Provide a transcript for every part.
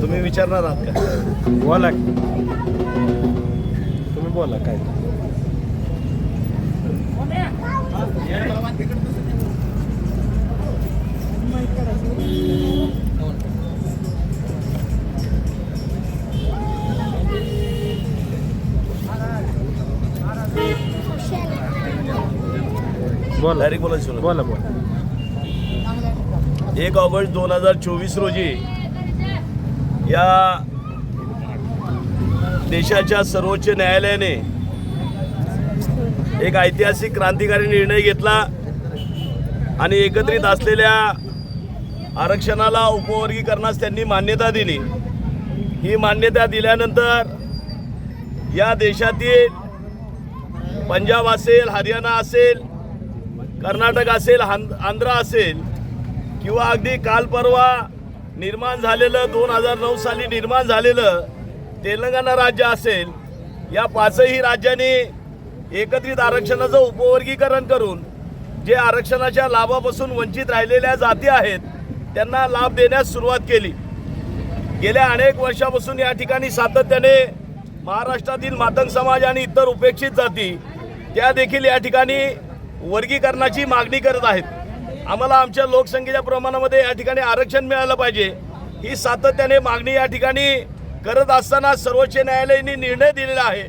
तुम्ही विचारणार आहात का? बोला तुम्ही बोला काय? बोला. बोला बोला बोला. एक ऑगस्ट दोन हजार चोवीस रोजी या देशाच्या सर्वोच्च न्यायालयाने एक ऐतिहासिक क्रांतिकारी निर्णय घेतला आणि एकत्रित असलेल्या आरक्षणाला उपवर्गीकरणास त्यांनी मान्यता दिली. ही मान्यता दिल्यानंतर या देशातील पंजाब असेल हरियाणा असेल कर्नाटक असेल आंध्र असेल किंवा अगदी काल परवा निर्माण झालेलं दोन हजार नऊ साली निर्माण झालेलं तेलंगणा राज्य असेल या पाचही राज्यांनी एकत्रित आरक्षणाचं उपवर्गीकरण करून जे आरक्षणाच्या लाभापासून वंचित राहिलेल्या जाती आहेत त्यांना लाभ देण्यास सुरुवात केली. गेल्या अनेक वर्षापासून या ठिकाणी सातत्याने महाराष्ट्रातील मातंग समाज आणि इतर उपेक्षित जाती त्या देखील या ठिकाणी वर्गीकरणाची मागणी करत आहेत. आम्हाला आमच्या लोकसंख्येच्या प्रमाणामध्ये या ठिकाणी आरक्षण मिळालं पाहिजे. ही सातत्याने मागणी या ठिकाणी करत असताना सर्वोच्च न्यायालयाने निर्णय दिलेला आहे.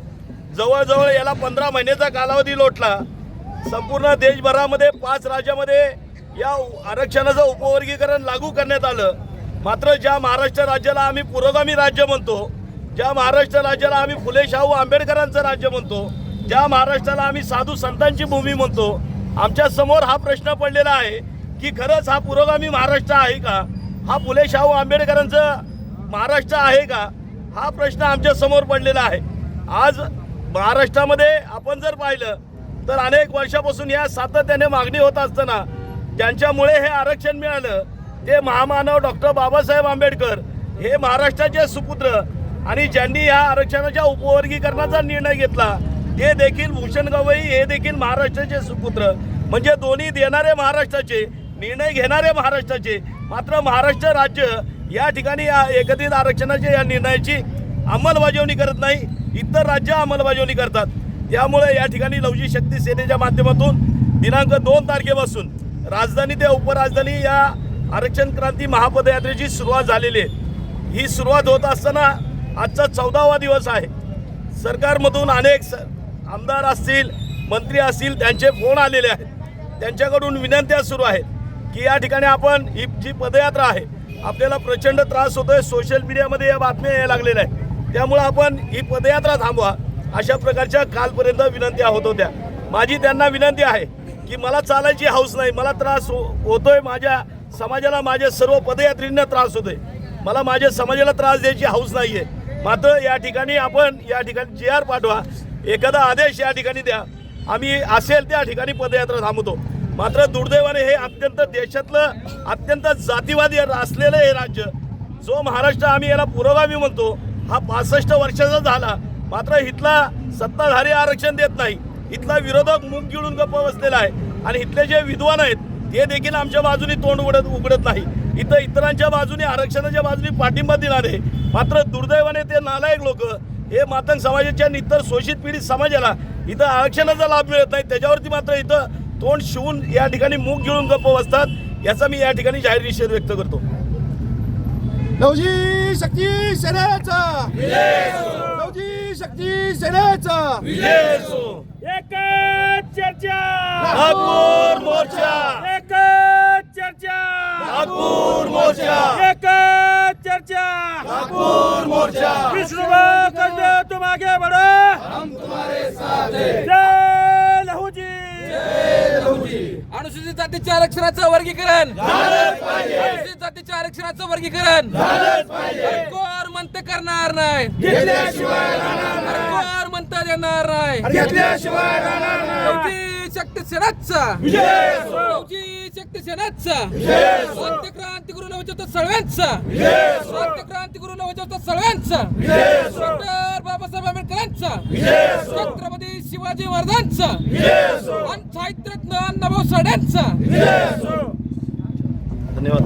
जवळजवळ याला पंधरा महिन्याचा कालावधी लोटला. संपूर्ण देशभरामध्ये पाच राज्यामध्ये या आरक्षणाचं उपवर्गीकरण लागू करण्यात आलं. मात्र ज्या महाराष्ट्र राज्याला आम्ही पुरोगामी राज्य म्हणतो ज्या महाराष्ट्र राज्याला आम्ही फुले शाहू आंबेडकरांचं राज्य म्हणतो ज्या महाराष्ट्राला आम्ही साधू संतांची भूमी म्हणतो आमच्यासमोर हा प्रश्न पडलेला आहे की खरंच हा पुरोगामी महाराष्ट्र आहे का? हा फुले शाहू आंबेडकरांचं महाराष्ट्र आहे का? हा प्रश्न आमच्यासमोर पडलेला आहे. आज महाराष्ट्रामध्ये आपण जर पाहिलं तर अनेक वर्षापासून या सातत्याने मागणी होत असताना ज्यांच्यामुळे हे आरक्षण मिळालं ते महामानव डॉक्टर बाबासाहेब आंबेडकर हे महाराष्ट्राचे सुपुत्र आणि ज्यांनी या आरक्षणाच्या उपवर्गीकरणाचा निर्णय घेतला हे देखील भूषण गवई हे देखील महाराष्ट्राचे सुपुत्र. म्हणजे दोन्ही देणारे महाराष्ट्राचे निर्णय घेणारे महाराष्ट्राचे. मात्र महाराष्ट्र राज्य या ठिकाणी या एकत्रित आरक्षणाच्या या निर्णयाची अंमलबजावणी करत नाही इतर राज्य अंमलबजावणी करतात. त्यामुळे या ठिकाणी लवजी शक्ती सेनेच्या माध्यमातून दिनांक दोन तारखेपासून राजधानी ते उपराजधानी या आरक्षण क्रांती महापदयात्रेची सुरुवात झालेली आहे. ही सुरुवात होत असताना आजचा चौदावा दिवस आहे. सरकारमधून अनेक स आमदार असतील मंत्री असतील त्यांचे फोन आलेले आहेत. त्यांच्याकडून विनंत्या सुरू आहेत की या ठिकाणी आपण ही जी पदयात्रा आहे आपल्याला प्रचंड त्रास होतोय. सोशल मीडियामध्ये या बातम्या यायला लागलेल्या आहेत. त्यामुळं आपण ही पदयात्रा थांबवा अशा प्रकारच्या कालपर्यंत विनंत्या होत होत्या. माझी त्यांना विनंती आहे की मला चालायची हौस नाही मला त्रास हो होतोय. माझ्या समाजाला माझ्या सर्व पदयात्रींना त्रास होतोय. मला माझ्या समाजाला त्रास द्यायची हौस नाही आहे मात्र या ठिकाणी आपण या ठिकाणी जी आर पाठवा एखादा आदेश या ठिकाणी द्या. आम्ही असेल त्या ठिकाणी पदयात्रा थांबवतो. मात्र दुर्दैवाने हे अत्यंत देशातलं अत्यंत जातीवादी असलेलं हे राज्य जो महाराष्ट्र आम्ही याला पुरोगामी म्हणतो हा पासष्ट वर्षाचा झाला. मात्र इथला सत्ताधारी आरक्षण देत नाही. इथला विरोधक मुख गिळून गप्प बसलेला आहे. आणि इथले जे विद्वान आहेत ते देखील आमच्या बाजूने तोंड उघडत उघडत नाही. इथं इतरांच्या बाजूने आरक्षणाच्या बाजूने पाठिंबा दिणारे. मात्र दुर्दैवाने ते नालायक लोक हे मातंग समाजाच्या आणि इतर शोषित पीडित समाजाला इथं आरक्षणाचा लाभ मिळत नाही. त्याच्यावरती मात्र इथं तोंड शिवून या ठिकाणी मुख गिळून गप्प बसतात याचा मी या ठिकाणी जाहीर निषेध व्यक्त करतो. लवजी शक्ती सेनेचा. लवजी शक्ती सेनेचा. एकच चर्चा. मोर्चा. एकच चर्चा नागपूर मोर्चा एकच चर्चा नागपूर मोर्चा. विष्णुभक्त करते तुम आगे बढ़ो हम तुम्हारे साथ जय लहूजी। अनुसूचित जातीच्या आरक्षणाचं वर्गीकरण. अनुसूचित जातीच्या आरक्षणाचं वर्गीकरण. कोण म्हणते करणार नाही. कोण म्हणता देणार नाही. शक्ती सेनाचा. लवजी शक्ती सेनाचा. सत्य क्रांती गुरु नवचोत सर्वांचा सत्य क्रांती गुरु नवचोत सर्वांचा डॉक्टर बाबासाहेब आंबेडकरांचा. छत्रपती शिवाजी महाराजांचा. आणि साहित्यरत्न अण्णाभाऊ साठ्यांचा धन्यवाद.